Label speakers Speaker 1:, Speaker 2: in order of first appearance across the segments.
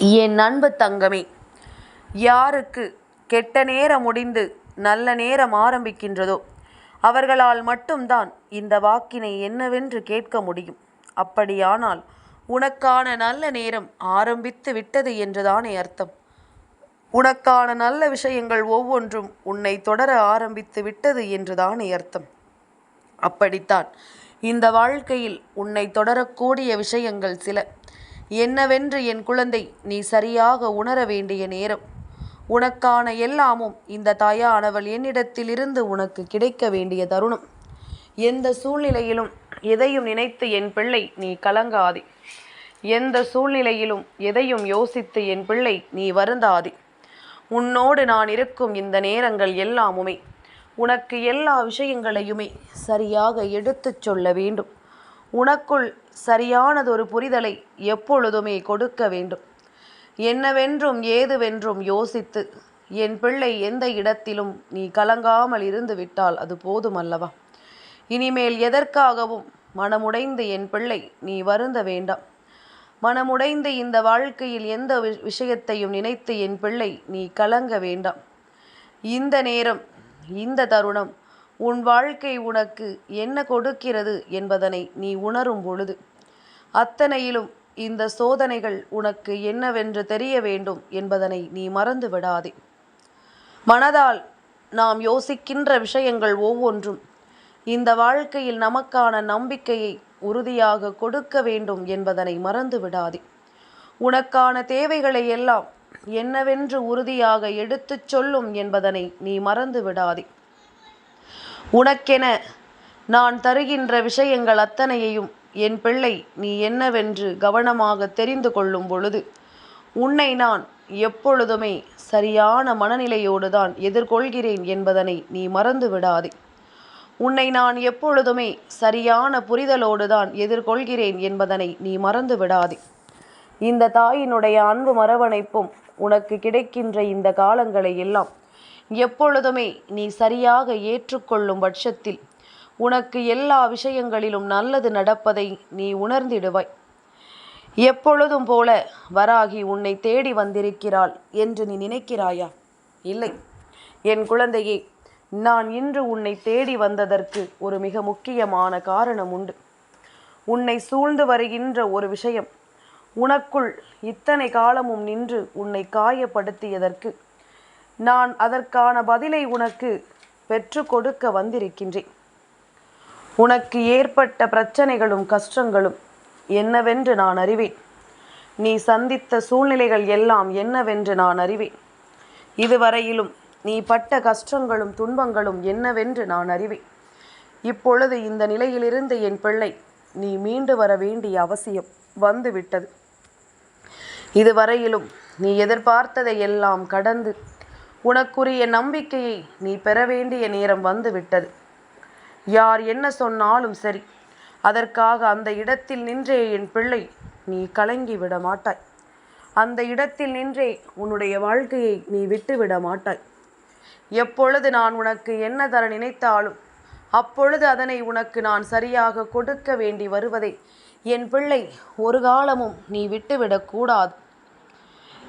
Speaker 1: என் அன்பு தங்கமே யாருக்கு கெட்ட நேரம் முடிந்து நல்ல நேரம் ஆரம்பிக்கின்றதோ அவர்களால் மட்டும்தான் இந்த வாக்கினை என்னவென்று கேட்க முடியும். அப்படியானால் உனக்கான நல்ல நேரம் ஆரம்பித்து விட்டது என்றுதானே அர்த்தம். உனக்கான நல்ல விஷயங்கள் ஒவ்வொன்றும் உன்னை தொடர ஆரம்பித்து விட்டது என்றுதானே அர்த்தம். அப்படித்தான் இந்த வாழ்க்கையில் உன்னை தொடரக்கூடிய விஷயங்கள் சில. என்னவென்று என் குழந்தை நீ சரியாக உணர வேண்டிய நேரம். உனக்கான எல்லாமும் இந்த தாயானவள் என்னிடத்திலிருந்து உனக்கு கிடைக்க வேண்டிய தருணம். எந்த சூழ்நிலையிலும் எதையும் நினைத்து என் பிள்ளை நீ கலங்காதே. எந்த சூழ்நிலையிலும் எதையும் யோசித்து என் பிள்ளை நீ வருந்தாதே. உன்னோடு நான் இருக்கும் இந்த நேரங்கள் எல்லாமுமே உனக்கு எல்லா விஷயங்களையுமே சரியாக எடுத்துச் சொல்ல வேண்டும். உனக்குள் சரியானதொரு புரிதலை எப்பொழுதுமே கொடுக்க வேண்டும். என்னவென்றும் ஏதுவென்றும் யோசித்து என் பிள்ளை எந்த இடத்திலும் நீ கலங்காமல் இருந்து விட்டால் அது போதுமல்லவா? இனிமேல் எதற்காகவும் மனமுடைந்து என் பிள்ளை நீ வருந்த வேண்டாம். மனமுடைந்து இந்த வாழ்க்கையில் எந்த விஷயத்தையும் நினைத்து என் பிள்ளை நீ கலங்க வேண்டாம். இந்த நேரம் இந்த தருணம் உன் வாழ்க்கை உனக்கு என்ன கொடுக்கிறது என்பதனை நீ உணரும் பொழுது அத்தனையிலும் இந்த சோதனைகள் உனக்கு என்னவென்று தெரிய வேண்டும் என்பதனை நீ மறந்து விடாதே. மனதால் நாம் யோசிக்கின்ற விஷயங்கள் ஒவ்வொன்றும் இந்த வாழ்க்கையில் நமக்கான நம்பிக்கையை உறுதியாக கொடுக்க வேண்டும் என்பதனை மறந்து விடாதே. உனக்கான தேவைகளை எல்லாம் என்னவென்று உறுதியாக எடுத்துச் சொல்லும் என்பதனை நீ மறந்து விடாதே. உனக்கென. நான் தருகின்ற விஷயங்கள் அத்தனையையும் என் பிள்ளை நீ என்னவென்று கவனமாக தெரிந்து கொள்ளும் பொழுது உன்னை நான் எப்பொழுதுமே சரியான மனநிலையோடு தான் எதிர்கொள்கிறேன் என்பதனை நீ மறந்து விடாதே உன்னை நான் எப்பொழுதுமே சரியான புரிதலோடு தான் எதிர்கொள்கிறேன் என்பதனை நீ மறந்து விடாதே இந்த தாயினுடைய அன்பு மரவணைப்பும் உனக்கு கிடைக்கின்ற இந்த காலங்களை எல்லாம் எப்பொழுதுமே நீ சரியாக ஏற்றுக்கொள்ளும் பட்சத்தில் உனக்கு எல்லா விஷயங்களிலும் நல்லது நடப்பதை நீ உணர்ந்திடுவாய். எப்பொழுதும் போல வராகி உன்னை தேடி வந்திருக்கிறாள் என்று நீ நினைக்கிறாயா? இல்லை. என் குழந்தையே நான் இன்று உன்னை தேடி வந்ததற்கு ஒரு மிக முக்கியமான காரணம் உண்டு. உன்னை சூழ்ந்து வருகின்ற ஒரு விஷயம் உனக்குள் இத்தனை காலமும் நின்று உன்னை காயப்படுத்தியதற்கு நான் அதற்கான பதிலை உனக்கு பெற்று கொடுக்க வந்திருக்கின்றேன். உனக்கு ஏற்பட்ட பிரச்சனைகளும் கஷ்டங்களும் என்னவென்று நான் அறிவேன். நீ சந்தித்த சூழ்நிலைகள் எல்லாம் என்னவென்று நான் அறிவேன். இதுவரையிலும் நீ பட்ட கஷ்டங்களும் துன்பங்களும் என்னவென்று நான் அறிவேன். இப்பொழுது இந்த நிலையிலிருந்து என் பிள்ளை நீ மீண்டு வர வேண்டிய அவசியம் வந்துவிட்டது. இதுவரையிலும் நீ எதிர்பார்த்ததை எல்லாம் கடந்து உனக்குரிய நம்பிக்கையை நீ பெற வேண்டிய நேரம் வந்துவிட்டது. யார் என்ன சொன்னாலும் சரி அதற்காக அந்த இடத்தில் நின்றே என் பிள்ளை நீ கலங்கி விட மாட்டாய். அந்த இடத்தில் நின்றே உன்னுடைய வாழ்க்கையை நீ விட்டுவிட மாட்டாய். எப்பொழுது நான் உனக்கு என்ன தர நினைத்தாலும் அப்பொழுது அதனை உனக்கு நான் சரியாக கொடுக்க வேண்டி வருவதை என் பிள்ளை ஒரு காலமும் நீ விட்டுவிடக்கூடாது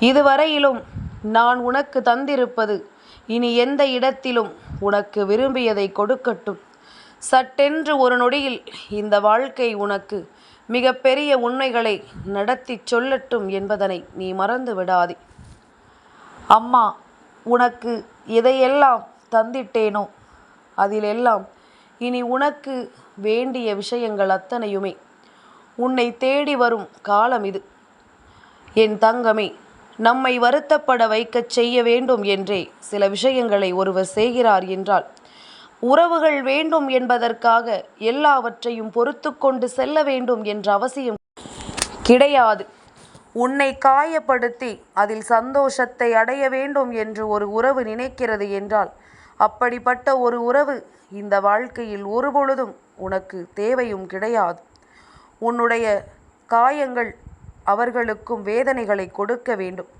Speaker 1: இதுவரையிலும் நான் உனக்கு தந்திருப்பது. இனி எந்த இடத்திலும் உனக்கு விரும்பியதை கொடுக்கட்டும். சட்டென்று ஒரு நொடியில் இந்த வாழ்க்கை உனக்கு மிகப்பெரிய உண்மைகளை நடத்தி சொல்லட்டும் என்பதனை நீ மறந்து விடாதே. அம்மா உனக்கு எதையெல்லாம் தந்திட்டேனோ அதிலெல்லாம் இனி உனக்கு வேண்டிய விஷயங்கள் அத்தனையுமே உன்னை தேடி வரும் காலம் இது. என் தங்கமே நம்மை வருத்தப்பட வைக்கச் செய்ய வேண்டும் என்றே சில விஷயங்களை ஒருவர் செய்கிறார் என்றால் உறவுகள் வேண்டும் என்பதற்காக எல்லாவற்றையும் பொறுத்து கொண்டு செல்ல வேண்டும் என்ற அவசியம் கிடையாது. உன்னை காயப்படுத்தி அதில் சந்தோஷத்தை அடைய வேண்டும் என்று ஒரு உறவு நினைக்கிறது என்றால் அப்படிப்பட்ட ஒரு உறவு இந்த வாழ்க்கையில் ஒருபொழுதும் உனக்கு தேவையும் கிடையாது. உன்னுடைய காயங்கள் அவர்களுக்கும் வேதனைகளை கொடுக்க வேண்டும்.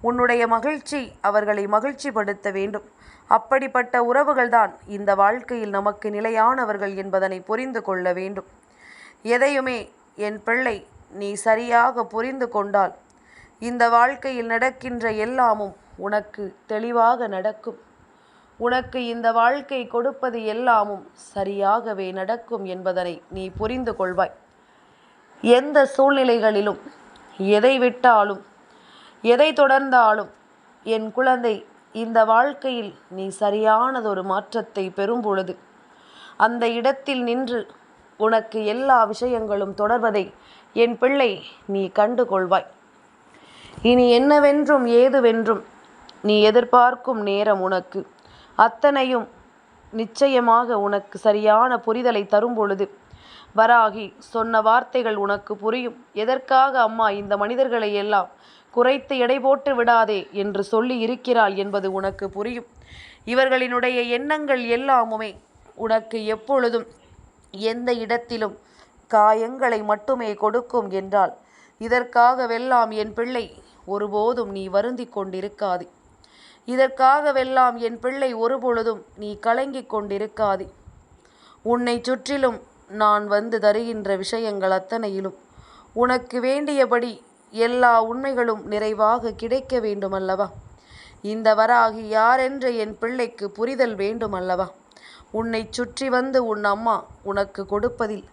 Speaker 1: உன்னுடைய மகிழ்ச்சி அவர்களை மகிழ்ச்சிப்படுத்த வேண்டும். அப்படிப்பட்ட உறவுகள்தான் இந்த வாழ்க்கையில் நமக்கு நிலையானவர்கள் என்பதனை புரிந்து கொள்ள வேண்டும். எதையுமே என் பிள்ளை நீ சரியாக புரிந்து கொண்டால் இந்த வாழ்க்கையில் நடக்கின்ற எல்லாமும் உனக்கு தெளிவாக நடக்கும். உனக்கு இந்த வாழ்க்கை கொடுப்பது எல்லாமும் சரியாகவே நடக்கும் என்பதனை நீ புரிந்து கொள்வாய். எந்த சூழ்நிலைகளிலும் எதை விட்டாலும் எதை தொடர்ந்தாலும் என் குழந்தை இந்த வாழ்க்கையில் நீ சரியானதொரு மாற்றத்தை பெறும் பொழுது அந்த இடத்தில் நின்று உனக்கு எல்லா விஷயங்களும் தொடர்வதை என் பிள்ளை நீ கண்டு கொள்வாய் இனி என்னவென்றும் ஏதுவென்றும் நீ எதிர்பார்க்கும் நேரம் உனக்கு. அத்தனையும் நிச்சயமாக உனக்கு சரியான புரிதலை தரும் பொழுது வராகி சொன்ன வார்த்தைகள் உனக்கு புரியும். எதற்காக அம்மா இந்த மனிதர்களை எல்லாம் குறைத்து எடை போட்டு விடாதே என்று சொல்லி இருக்கிறாள் என்பது உனக்கு புரியும். இவர்களினுடைய எண்ணங்கள் எல்லாமுமே உனக்கு எப்பொழுதும் எந்த இடத்திலும் காயங்களை மட்டுமே கொடுக்கும் என்றால் இதற்காகவெல்லாம் என் பிள்ளை ஒருபோதும் நீ வருந்தி கொண்டிருக்காது. இதற்காகவெல்லாம் என் பிள்ளை ஒருபொழுதும் நீ கலங்கிக் கொண்டிருக்காது. உன்னை சுற்றிலும் நான் வந்து தருகின்ற விஷயங்கள் அத்தனையிலும். உனக்கு வேண்டியபடி எல்லா உண்மைகளும் நிறைவாக கிடைக்க வேண்டுமல்லவா? இந்த வராகி யாரென்ற என் பிள்ளைக்கு புரிதல் வேண்டுமல்லவா? உன்னை சுற்றி வந்து உன் அம்மா உனக்கு கொடுப்பதில்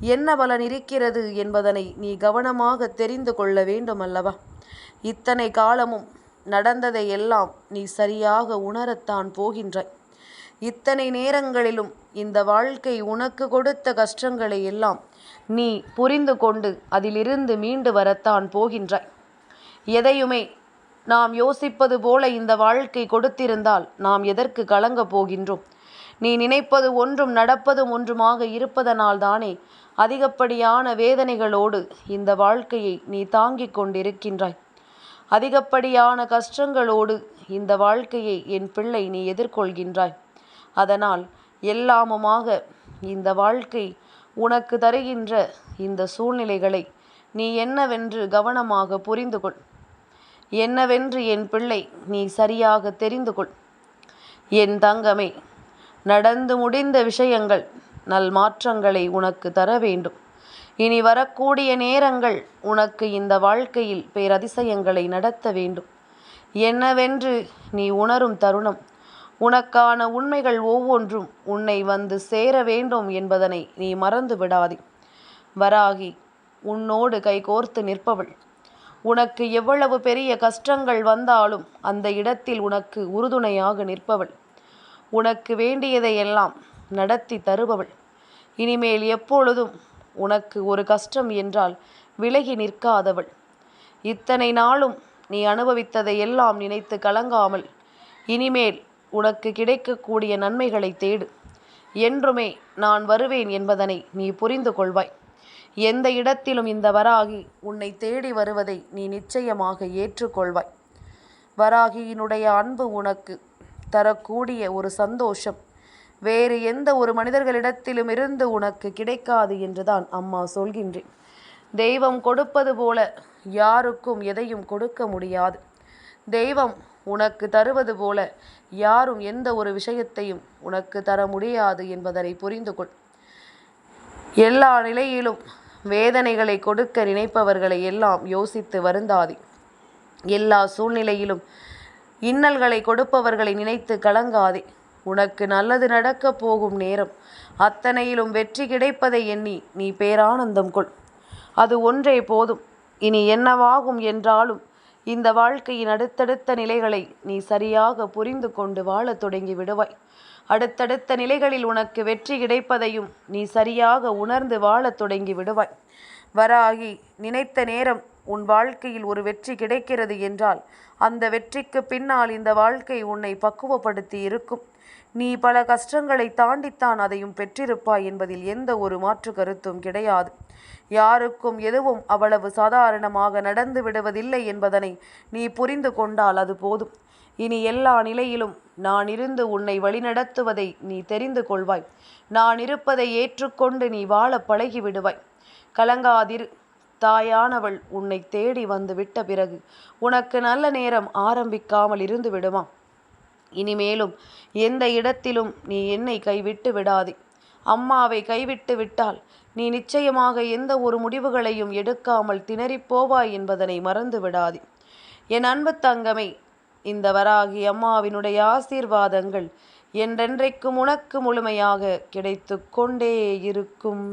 Speaker 1: என்ன பலன் இருக்கிறது என்பதனை நீ கவனமாக தெரிந்து கொள்ள வேண்டுமல்லவா? இத்தனை காலமும் நடந்ததை எல்லாம் நீ சரியாக உணரத்தான் போகின்றாய். இத்தனை நேரங்களிலும் இந்த வாழ்க்கை உனக்கு கொடுத்த கஷ்டங்களை எல்லாம் நீ புரிந்து கொண்டு அதிலிருந்து மீண்டு வரத்தான் போகின்றாய். எதையுமே நாம் யோசிப்பது போல இந்த வாழ்க்கை கொடுத்திருந்தால் நாம் எதற்கு கலங்கப் போகின்றோம்? நீ நினைப்பது ஒன்றும் நடப்பதும் ஒன்றுமாக இருப்பதனால்தானே அதிகப்படியான வேதனைகளோடு இந்த வாழ்க்கையை நீ தாங்கிக் கொண்டிருக்கின்றாய். அதிகப்படியான கஷ்டங்களோடு இந்த வாழ்க்கையை என் பிள்ளை நீ எதிர்கொள்கின்றாய். அதனால் எல்லாமுமாக இந்த வாழ்க்கை உனக்கு தருகின்ற இந்த சூழ்நிலைகளை நீ என்னவென்று கவனமாக புரிந்து கொள். என்னவென்று என் பிள்ளை நீ சரியாக தெரிந்து கொள். என் தங்கமே நடந்து முடிந்த விஷயங்கள் நல் மாற்றங்களை உனக்கு தர வேண்டும். இனி வரக்கூடிய நேரங்கள் உனக்கு இந்த வாழ்க்கையில் பேரதிசயங்களை நடத்த வேண்டும். என்னவென்று நீ உணரும் தருணம் உனக்கான உண்மைகள் ஒவ்வொன்றும் உன்னை வந்து சேர வேண்டும் என்பதனை நீ மறந்து விடாதே. வராகி உன்னோடு கைகோர்த்து நிற்பவள். உனக்கு எவ்வளவு பெரிய கஷ்டங்கள் வந்தாலும் அந்த இடத்தில் உனக்கு உறுதுணையாக நிற்பவள். உனக்கு வேண்டியதையெல்லாம் நடத்தி தருபவள். இனிமேல் எப்பொழுதும் உனக்கு ஒரு கஷ்டம் என்றால் விலகி நிற்காதவள். இத்தனை நாளும் நீ அனுபவித்ததை எல்லாம் நினைத்து கலங்காமல் இனிமேல் உனக்கு கிடைக்கக்கூடிய நன்மைகளை தேடு. என்றுமே நான் வருவேன் என்பதனை நீ புரிந்து கொள்வாய். எந்த இடத்திலும் இந்த வராகி உன்னை தேடி வருவதை நீ நிச்சயமாக ஏற்றுக்கொள்வாய். வராகியினுடைய அன்பு உனக்கு தரக்கூடிய ஒரு சந்தோஷம். வேறு எந்த ஒரு மனிதர்களிடத்திலும் இருந்து உனக்கு கிடைக்காது என்றுதான் அம்மா சொல்கின்றேன். தெய்வம் கொடுப்பது போல யாருக்கும் எதையும் கொடுக்க முடியாது. தெய்வம் உனக்கு தருவது போல. யாரும் எந்த ஒரு விஷயத்தையும் உனக்கு தர முடியாது என்பதனை புரிந்து கொள். எல்லா நிலையிலும் வேதனைகளை கொடுக்க நினைப்பவர்களை எல்லாம் யோசித்து வருந்தாதே. எல்லா சூழ்நிலையிலும் இன்னல்களை கொடுப்பவர்களை நினைத்து கலங்காதே. உனக்கு நல்லது நடக்கப் போகும் நேரம் அத்தனையிலும் வெற்றி கிடைப்பதை எண்ணி நீ பேரானந்தம் கொள். அது ஒன்றே போதும். இனி என்னவாகும் என்றாலும் இந்த வாழ்க்கையின் அடுத்தடுத்த நிலைகளை நீ சரியாக புரிந்து கொண்டு வாழத் தொடங்கி விடுவாய். அடுத்தடுத்த நிலைகளில் உனக்கு வெற்றி கிடைப்பதையும் நீ சரியாக உணர்ந்து வாழத் தொடங்கி விடுவாய். வராகி நினைத்த நேரம் உன் வாழ்க்கையில் ஒரு வெற்றி கிடைக்கிறது என்றால் அந்த வெற்றிக்கு பின்னால் இந்த வாழ்க்கை உன்னை பக்குவப்படுத்தி இருக்கும். நீ பல கஷ்டங்களை தாண்டித்தான் அதையும் பெற்றிருப்பாய் என்பதில் எந்த ஒரு மாற்று கருத்தும் கிடையாது. யாருக்கும் எதுவும் அவ்வளவு சாதாரணமாக நடந்து விடுவதில்லை என்பதனை நீ புரிந்து கொண்டால் அது போதும். இனி எல்லா நிலையிலும் நான் இருந்து உன்னை வழிநடத்துவதை நீ தெரிந்து கொள்வாய். நான் இருப்பதை ஏற்றுக்கொண்டு நீ வாழ பழகி விடுவாய். கலங்காதிரு. தாயானவள் உன்னை தேடி வந்து விட்ட பிறகு உனக்கு நல்ல நேரம் ஆரம்பிக்காமல் இருந்து விடுமா? இனிமேலும் எந்த இடத்திலும் நீ என்னை கைவிட்டு விடாதே. அம்மாவை கைவிட்டு விட்டால் நீ நிச்சயமாக எந்த ஒரு முடிவுகளையும் எடுக்காமல் திணறிப் போவாய் என்பதனை மறந்து விடாதே. என் அன்பு தங்கமே இந்த வராகி அம்மாவினுடைய ஆசீர்வாதங்கள் என்றென்றைக்கும் உனக்கு முழுமையாக கிடைத்து கொண்டே இருக்கும்.